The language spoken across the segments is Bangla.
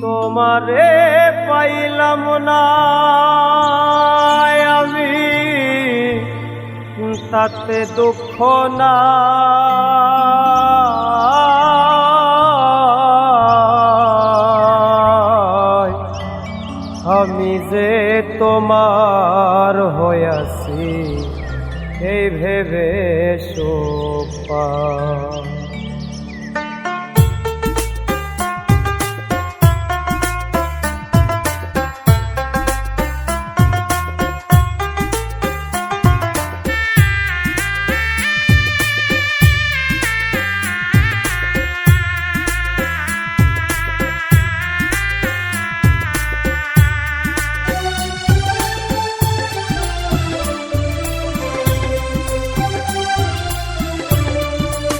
তোমারে পাইলাম না। আমি তাতে দুঃখ না। আমি যে তোমার হইয়াছি এই ভেবে সোপা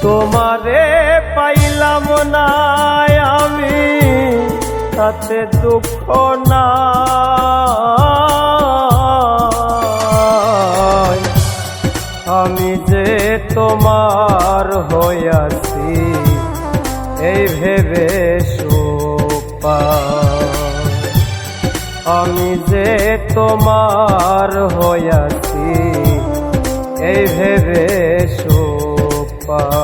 তোমারে পাইলাম না আমি, তাতে দুঃখ না আমি যে তোমার হইয়াছি এই ভেবে সোপা আমি যে তোমার হইয়াছি এই ভেবে সোপা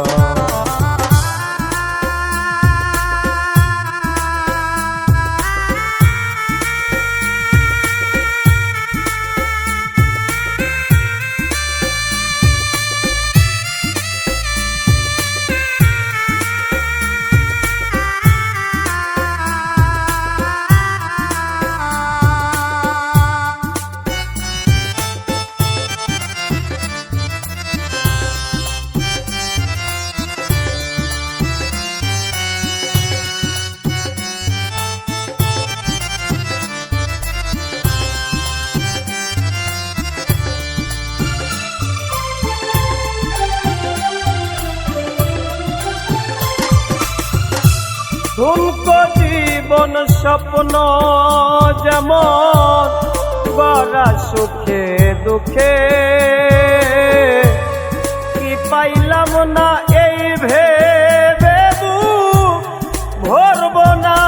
ঠুনকো জীবন স্বপ্ন যেমন গড়া সুখে দুঃখে। কি পাইলাম না এই ভেবে ভরব না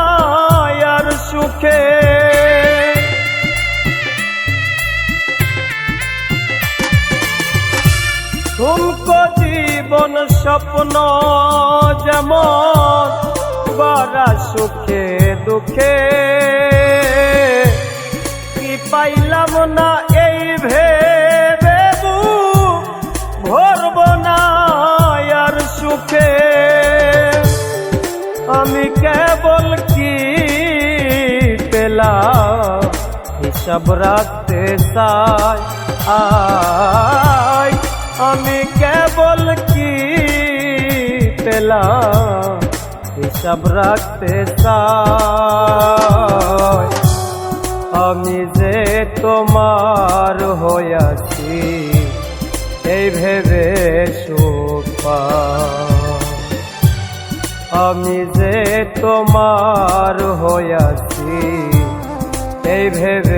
আর সুখে। ঠুনকো জীবন স্বপ্ন যেমন গড়া সুখে, দুঃখে। কি পাইলাম না এই ভেবে ভরব না আর সুখে। আমি কেবল কি পেলাম? হিসাব রাখতে চাই। আই আমি কেবল কি পেলাম? হিসাব রাখতে আমি যে তোমার হয়েছি এই ভেবে সুখ আমি যে তোমার হয়েছি এই ভেবে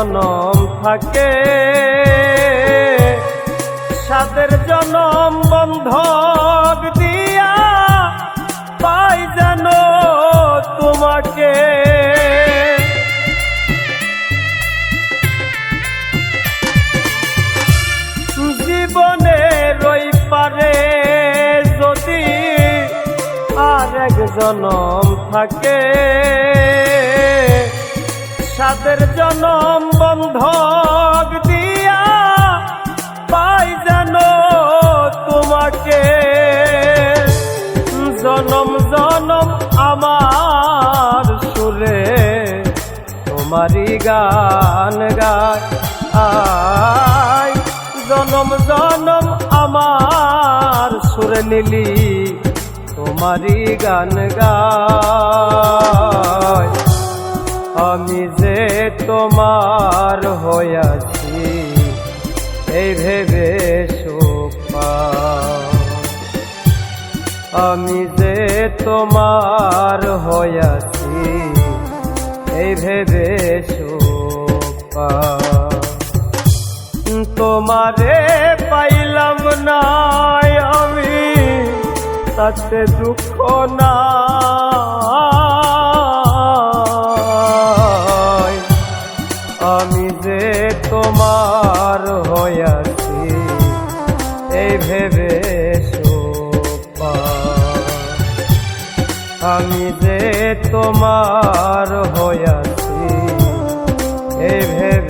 জনম থাকে। সাদের জনম বন্ধক দিয়া পাই যেন তোমাকে। জীবনে রই পারে যদি আরেক জনম থাকে। সাদের জনম বন্ধক দিয়া পাই যেন তোমাকে। জনম জনম আমার সুরে, তোমারই গান গায় জনম জনম আমার সুরে নিলি, তোমারই গান গায় আমি যে তোমার হইয়াছি, এই ভেবে আমি যে তোমার হইয়াছি, এই ভেবে সুখ। তোমারে পাইলাম না আমি, তাতে দুঃখ না আমি যে তোমার হয়ে আছি এ ভেবে